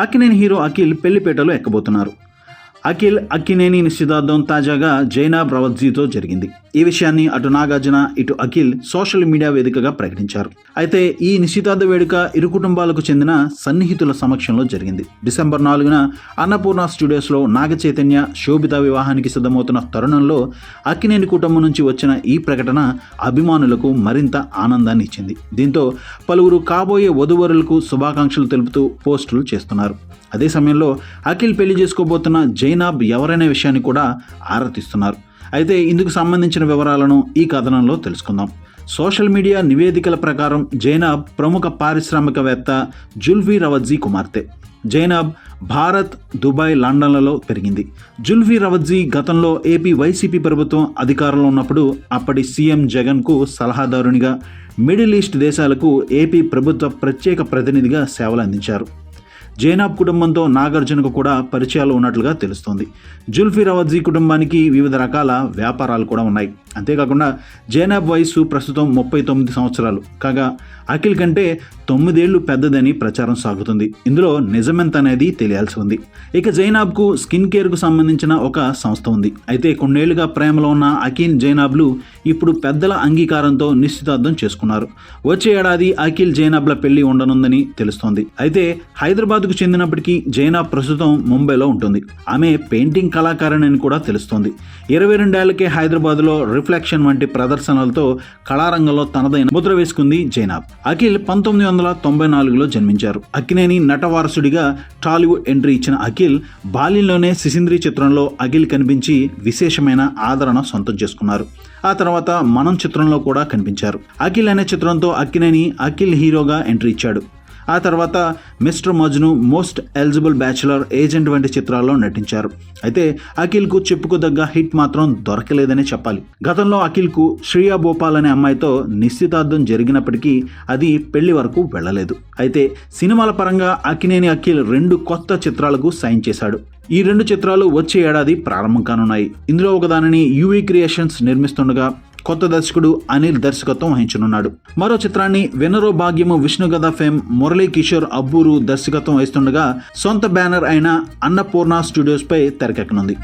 Akkineni hero Akhil పెళ్ళిపేటలో ఎక్కబోతున్నారు. అఖిల్ అక్కినేని నిశ్చితార్థం తాజాగా జైనా ప్రవత్జీతో జరిగింది. ఈ విషయాన్ని అటు నాగార్జున ఇటు అఖిల్ సోషల్ మీడియా వేదికగా ప్రకటించారు. అయితే ఈ నిశ్చితార్థ వేడుక ఇరు కుటుంబాలకు చెందిన సన్నిహితుల సమక్షంలో జరిగింది. డిసెంబర్ నాలుగున అన్నపూర్ణ స్టూడియోస్లో నాగ చైతన్య శోభిత వివాహానికి సిద్ధమవుతున్న తరుణంలో అక్కినేని కుటుంబం నుంచి వచ్చిన ఈ ప్రకటన అభిమానులకు మరింత ఆనందాన్ని ఇచ్చింది. దీంతో పలువురు కాబోయే వధువరులకు శుభాకాంక్షలు తెలుపుతూ పోస్టులు చేస్తున్నారు. అదే సమయంలో అఖిల్ పెళ్ళి చేసుకోబోతున్న జైనాబ్ ఎవరనే విషయాన్ని కూడా ఆరాధిస్తున్నారు అయితే ఇందుకు సంబంధించిన వివరాలను ఈ కథనంలో తెలుసుకుందాం. సోషల్ మీడియా నివేదికల ప్రకారం జైనాబ్ ప్రముఖ పారిశ్రామికవేత్త జుల్ఫీ రవజ్జీ కుమార్తె. జైనాబ్ భారత్ దుబాయ్ లండన్లలో పెరిగింది. జుల్ఫీ రవజ్జీ గతంలో ఏపీ వైసీపీ ప్రభుత్వం అధికారంలో ఉన్నప్పుడు అప్పటి సీఎం జగన్కు సలహాదారునిగా మిడిల్ ఈస్ట్ దేశాలకు ఏపీ ప్రభుత్వ ప్రత్యేక ప్రతినిధిగా సేవలు అందించారు జైనాబ్ కుటుంబంతో నాగార్జునకు కూడా పరిచయాలు ఉన్నట్లుగా తెలుస్తోంది. జుల్ఫీ రవత్జీ కుటుంబానికి వివిధ రకాల వ్యాపారాలు కూడా ఉన్నాయి. అంతేకాకుండా జైనాబ్ వయస్సు ప్రస్తుతం ముప్పై తొమ్మిది సంవత్సరాలు. కాగా అఖిల్ కంటే తొమ్మిదేళ్ళు పెద్దదని ప్రచారం సాగుతుంది. ఇందులో నిజమెంత అనేది తెలియాల్సి ఉంది. ఇక జైనాబ్కు స్కిన్ కేర్కు సంబంధించిన ఒక సంస్థ ఉంది. అయితే కొన్నేళ్ళుగా ప్రేమలో ఉన్న అఖిల్ జైనాబ్లు ఇప్పుడు పెద్దల అంగీకారంతో నిశ్చితార్థం చేసుకున్నారు. వచ్చే ఏడాది అఖిల్ జైనాబ్ల పెళ్ళి ఉండనుందని తెలుస్తోంది. అయితే హైదరాబాద్ హైదరాబాద్కు చెందినప్పటికీ జైనా ప్రస్తుతం ముంబైలో ఉంటుంది. ఆమె పెయింటింగ్ కళాకారిణి అని కూడా తెలుస్తోంది. ఇరవై రెండేళ్ళకే హైదరాబాద్లో రిఫ్లెక్షన్ వంటి ప్రదర్శనలతో కళారంగంలో తనదైన ముద్ర వేసుకుంది జైనాబ్ అఖిల్ పంతొమ్మిది వందల తొంభై నాలుగులో జన్మించారు. అక్కినేని నటవారసుడిగా టాలీవుడ్ ఎంట్రీ ఇచ్చిన అఖిల్ బాల్యంలోనే సిసింద్రి చిత్రంలో అఖిల్ కనిపించి విశేషమైన ఆదరణ సొంతం చేసుకున్నారు. ఆ తర్వాత మనం చిత్రంలో కూడా కనిపించారు. అఖిల్ అనే చిత్రంతో అక్కినేని అఖిల్ హీరోగా ఎంట్రీ ఇచ్చాడు. ఆ తర్వాత Mr Majnu Most Eligible Bachelor Agent వంటి చిత్రాల్లో నటించారు. అయితే అఖిల్కు చెప్పుకోదగ్గ హిట్ మాత్రం దొరకలేదనే చెప్పాలి. గతంలో అఖిల్కు శ్రియా భోపాల్ అనే అమ్మాయితో నిశ్చితార్థం జరిగినప్పటికీ అది పెళ్ళి వరకు వెళ్ళలేదు. అయితే సినిమాల పరంగా అకినేని అఖిల్ రెండు కొత్త చిత్రాలకు సైన్ చేశాడు. ఈ రెండు చిత్రాలు వచ్చే ఏడాది ప్రారంభం కానున్నాయి. ఇందులో ఒకదానిని యూవీ క్రియేషన్స్ నిర్మిస్తుండగా కొత్త దర్శకుడు అనిల్ దర్శకత్వం వహించనున్నాడు. మరో చిత్రాన్ని వెనరో భాగ్యము విష్ణుగద ఫేమ్ మురళీ కిషోర్ అబ్బూరు దర్శకత్వం వహిస్తుండగా సొంత బ్యానర్ అయిన అన్నపూర్ణ స్టూడియోస్ పై తెరకెక్కనుంది.